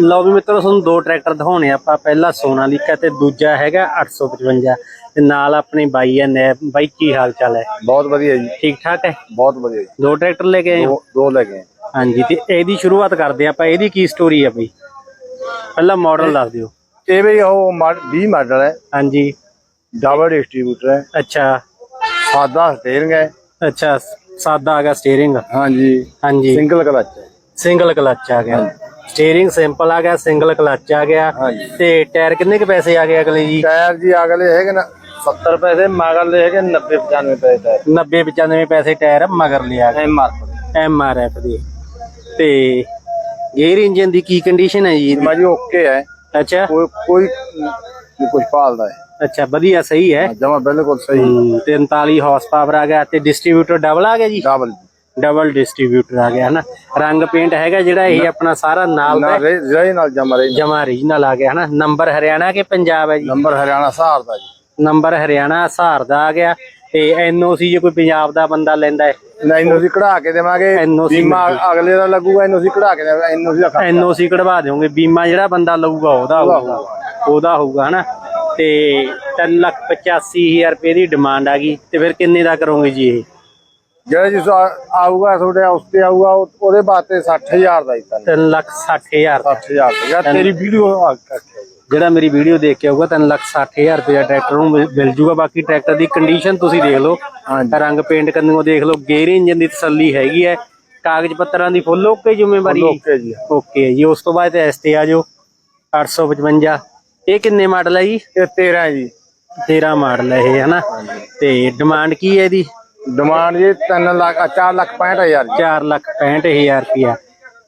ਲਓ ਵੀ ਮਿੱਤਰੋ ਤੁਹਾਨੂੰ ਦੋ ਟਰੈਕਟਰ ਦਿਖਾਉਣੇ ਆਪਾਂ ਪਹਿਲਾ ਸੋਨਾਲੀਕਾ ਤੇ ਦੂਜਾ ਹੈਗਾ 855 ਤੇ ਨਾਲ ਆਪਣੀ ਬਾਈ ਹੈ ਬਾਈ ਕੀ ਹਾਲ ਚਾਲ ਹੈ? ਬਹੁਤ ਵਧੀਆ ਜੀ। ਠੀਕ ਠਾਕ ਹੈ? ਬਹੁਤ ਵਧੀਆ ਜੀ। ਦੋ ਟਰੈਕਟਰ ਲੈ ਕੇ ਆਏ ਹੋ? ਦੋ ਲੈ ਗਏ ਹਾਂਜੀ ਤੇ ਇਹਦੀ ਸ਼ੁਰੂਆਤ ਕਰਦੇ ਆਪਾਂ। ਇਹਦੀ ਕੀ ਸਟੋਰੀ ਹੈ ਬਈ? ਪਹਿਲਾ ਮਾਡਲ ਦੱਸ ਦਿਓ। ਇਹ ਵੀ ਉਹ 20 ਮਾਡਲ ਹੈ। ਹਾਂਜੀ। ਡਬਲ ਡਿਸਟ੍ਰੀਬਿਊਟਰ ਹੈ। ਅੱਛਾ। ਸਾਦਾ ਸਟੀਅਰਿੰਗ ਹੈ। ਅੱਛਾ ਸਾਦਾ ਆ ਗਿਆ ਸਟੀਅਰਿੰਗ ਹਾਂਜੀ। ਹਾਂਜੀ। ਸਿੰਗਲ ਕਲਚ ਹੈ। ਸਿੰਗਲ ਕਲਚ ਆ ਗਿਆ। ਸਟੀਅਰਿੰਗ ਸਿੰਪਲ ਆ ਗਿਆ ਸਿੰਗਲ ਕਲਚ ਆ ਗਿਆ। ਹਾਂਜੀ। ਤੇ ਟਾਇਰ ਕਿੰਨੇ ਕੁ ਪੈਸੇ ਆ ਗਏ ਅਗਲੇ ਜੀ? ਟਾਇਰ ਜੀ ਅਗਲੇ ਹੈਗੇ ਨਾ 70 ਪੈਸੇ ਮਗਰਲੇ ਹੈਗੇ 90 95 ਪੈਸੇ ਟਾਇਰ। 90 95 ਪੈਸੇ ਟਾਇਰ ਮਗਰ ਲਿਆ ਗਿਆ। M R M R F ਦੇ। ਤੇ ਗੇਅਰ ਇੰਜਨ ਦੀ ਕੀ ਕੰਡੀਸ਼ਨ ਹੈ ਜੀ? ਇਹਦੀ? ਮਾ ਜੀ ਓਕੇ ਹੈ। ਅੱਛਾ। ਕੋਈ ਕੋਈ ਨਹੀਂ ਕੁਝ ਭਾਲਦਾ ਹੈ। ਅੱਛਾ ਵਧੀਆ ਸਹੀ ਹੈ। ਜਮਾ ਬਿਲਕੁਲ ਸਹੀ। ਹੂੰ, ਤੇ 39 ਹਾਰਸ ਪਾਵਰ ਆ ਗਿਆ ਤੇ ਡਿਸਟ੍ਰੀਬਿਊਟਰ ਡਬਲ ਆ ਗਿਆ ਜੀ? ਡਬਲ ਡਬਲ ਡਿਸਟ੍ਰੀਬਿਊਟਰ ਆ ਗਿਆ ਹਨਾ। ਰੰਗ ਪੇਂਟ ਹੈਗਾ ਜਿਹੜਾ ਇਹ ਆਪਣਾ ਸਾਰਾ ਨਾਲ ਦਾ ਨਾਲ ਜਮਾ ਰੇ ਜਮਾ ਰੀਜਨਲ ਆ ਗਿਆ ਹਨਾ। ਨੰਬਰ ਹਰਿਆਣਾ ਕੇ ਪੰਜਾਬ ਹੈ ਜੀ? ਨੰਬਰ ਹਰਿਆਣਾ ਸਹਾਰ ਦਾ ਜੀ। ਨੰਬਰ ਹਰਿਆਣਾ ਹਸਾਰ ਦਾ ਆ ਗਿਆ ਤੇ ਐਨਓਸੀ ਜੇ ਕੋਈ ਪੰਜਾਬ ਦਾ ਬੰਦਾ ਲੈਂਦਾ ਹੈ। ਅਸੀਂ ਕਢਾ ਕੇ ਦੇਵਾਂਗੇ। ਬੀਮਾ ਅਗਲੇ ਦਾ ਲੱਗੂਗਾ ਅਸੀਂ ਕਢਾ ਕੇ ਦੇਵਾਂਗੇ। ਅਸੀਂ ਰੱਖਾਂਗੇ ਐਨਓਸੀ ਕਢਵਾ ਦਿਓਗੇ। ਬੀਮਾ ਜਿਹੜਾ ਬੰਦਾ ਲਊਗਾ ਉਹਦਾ ਹੋਊਗਾ। ਉਹਦਾ ਹੋਊਗਾ ਹਨਾ। ਤੇ 385000 ਰੁਪਏ ਦੀ ਡਿਮਾਂਡ ਆ ਗਈ। ਤੇ ਫਿਰ ਕਿੰਨੇ ਦਾ ਕਰੋਗੇ ਜੀ ਇਹ? ਜਿਹੜਾ ਜਿਸ ਆਊਗਾ ਤੁਹਾਡੇ ਉਸ ਤੇ ਆਊਗਾ ਉਹ- ਉਹਦੇ ਵਾਸਤੇ 60000 ਦਾ ਹੀ ਤਾਂ 360000 ਦਾ। 60000 ਦਾ। ਯਾਰ ਤੇਰੀ ਵੀਡੀਓ ਜਿਹੜਾ ਮੇਰੀ ਵੀਡੀਓ ਦੇਖ ਕੇ ਆਊਗਾ 360000 ਰੁਪਏ ਟਰੈਕਟਰ ਨੂੰ ਮਿਲ- ਜੂਗਾ। ਬਾਕੀ ਟਰੈਕਟਰ ਦੀ ਕੰਡੀਸ਼ਨ ਤੁਸੀਂ ਦੇਖ ਲਓ। ਰੰਗ ਪੇਂਟ ਕੰਨੋਂ ਦੇਖ ਲਓ। ਗੇਅਰ ਇੰਜਨ ਦੀ ਤਸੱਲੀ ਹੈਗੀ ਹੈ। ਕਾਗਜ਼ ਪੱਤਰਾਂ ਦੀ ਫੁੱਲ ਓਕੇ ਜ਼ਿੰਮੇਵਾਰੀ। ਓਕੇ ਜੀ ਓਕੇ ਜੀ। ਉਸ ਤੋਂ ਬਾਅਦ ਇਸ ਤੇ ਆ ਜਾਓ। 855 ਇਹ ਕਿੰਨੇ ਮਾਡਲ ਹੈ ਜੀ? ਇਹ 13 ਹੈ ਜੀ। 13 ਮਾਡਲ ਹੈ ਇਹ ਹਨਾ? ਤੇ ਡਿਮਾਂਡ ਕੀ ਹੈ ਇਹਦੀ? ਡਿਮਾਂਡ ਜੀ 3 ਲੱਖ 4 ਲੱਖ 65000 ਜੀ 4 ਲੱਖ 65000 ਰੁਪਿਆ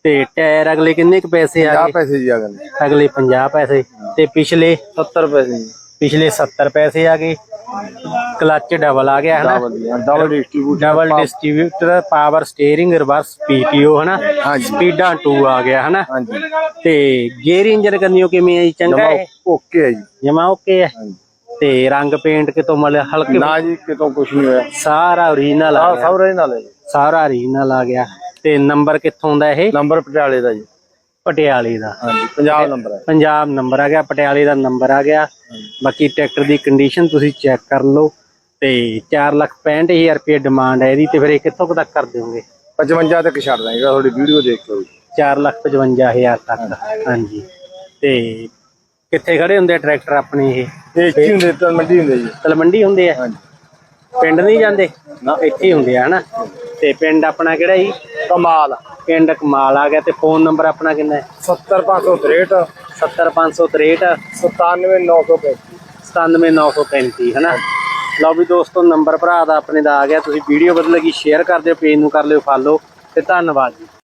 ਤੇ ਟਾਇਰ ਅਗਲੇ ਕਿੰਨੇ ਕੁ ਪੈਸੇ ਆ 50 ਗਏ? ਪੈਸੇ ਜੀ ਅਗਲੇ ਅਗਲੇ 50 ਪੈਸੇ। ਤੇ ਪਿਛਲੇ? 70 ਪੈਸੇ ਜੀ। ਪਿਛਲੇ 70 ਪੈਸੇ ਆ ਗਏ। ਕਲੱਚ ਡਬਲ ਆ ਗਿਆ ਹਨਾ? Double double distributor double distributor power steering reverse PTO ਹਨਾ? ਹਾਂਜੀ। ਸਪੀਡਾਂ 2 ਆ ਗਿਆ ਹਨਾ? ਹਾਂਜੀ। ਤੇ ਗੇਅਰ ਇੰਜਨ ਕਰਨੀਓ ਕਿਵੇਂ ਹੈ ਜੀ? ਚੰਗਾ ਜਮਾ ਹੈ? ਓਕੇ ਹੈ ਜੀ। ਜਮਾ ਓਕੇ ਹੈ? ਹਾਂਜੀ। ਤੇ ਰੰਗ ਪੇਂਟ ਕਿਤੋਂ ਮਤਲਬ ਹਲਕੇ ਨਾ ਜੀ ਕਿਤੋਂ ਕੁਝ ਨਹੀਂ ਹੋਇਆ। ਸਾਰਾ ਓਰੀਜਨਲ ਆ ਗਿਆ। ਸਭ ਨਾਲ ਹੈ ਜੀ। ਸਾਰਾ ਓਰੀਜਨਲ ਆ ਗਿਆ। ਤੇ ਨੰਬਰ ਕਿੱਥੋਂ ਦਾ ਇਹ? ਨੰਬਰ ਪਟਿਆਲੇ ਦਾ ਜੀ। ਪਟਿਆਲੇ ਦਾ। ਹਾਂਜੀ ਪੰਜਾਬ ਨੰਬਰ ਹੈ ਪੰਜਾਬ ਨੰਬਰ ਆ ਗਿਆ ਪਟਿਆਲੇ ਦਾ ਨੰਬਰ ਆ ਗਿਆ। ਬਾਕੀ ਟਰੈਕਟਰ ਦੀ ਕੰਡੀਸ਼ਨ ਤੁਸੀਂ ਚੈੱਕ ਕਰ ਲਓ। ਤੇ 465000 ਰੁਪਏ ਡਿਮਾਂਡ ਹੈ ਇਹਦੀ ਤੇ ਫਿਰ ਇਹ ਕਿੱਥੋਂ ਕੁ ਤੱਕ ਕਰ ਦਿਓਗੇ? 55 ਤੱਕ ਛੱਡ ਦਾਂਗੇ ਤੁਹਾਡੀ ਵੀਡੀਓ ਦੇਖ ਕੇ ਹੋਈ 455000 ਤੱਕ। ਹਾਂਜੀ। ਤੇ ਕਿੱਥੇ ਖੜੇ ਹੁੰਦੇ ਆ ਟਰੈਕਟਰ ਆਪਣੇ ਇਹ? ਇਹ ਇੱਥੇ ਹੀ ਹੁੰਦੇ ਤਾਂ ਮੰਡੀ ਹੁੰਦੇ ਜੀ। ਤਲਮੰਡੀ ਹੁੰਦੇ ਆ? ਹਾਂਜੀ। ਪਿੰਡ ਨਹੀਂ ਜਾਂਦੇ? ਨਾ। ਇੱਥੇ ਹੀ ਹੁੰਦੇ ਆ ਹਨਾ? ਤੇ ਪਿੰਡ ਆਪਣਾ ਕਿਹੜਾ ਜੀ? ਕਮਾਲ ਪਿੰਡ ਕਮਾਲ ਆ ਗਿਆ ਤੇ ਫੋਨ ਨੰਬਰ ਆਪਣਾ ਕਿੰਨਾ ਹੈ? 70563 70563 97935 97935 ਹਨਾ? ਲਓ ਵੀ ਦੋਸਤੋ ਨੰਬਰ ਭਰਾ ਦਾ ਆਪਣੇ ਦਾ ਆ ਗਿਆ। ਤੁਸੀਂ ਵੀਡੀਓ ਬਦਲ ਲੱਗੀ ਸ਼ੇਅਰ ਕਰ ਦਿਓ ਪੇਜ ਨੂੰ ਕਰ ਲਿਓ ਫਾਲੋ। ਤੇ ਧੰਨਵਾਦ ਜੀ।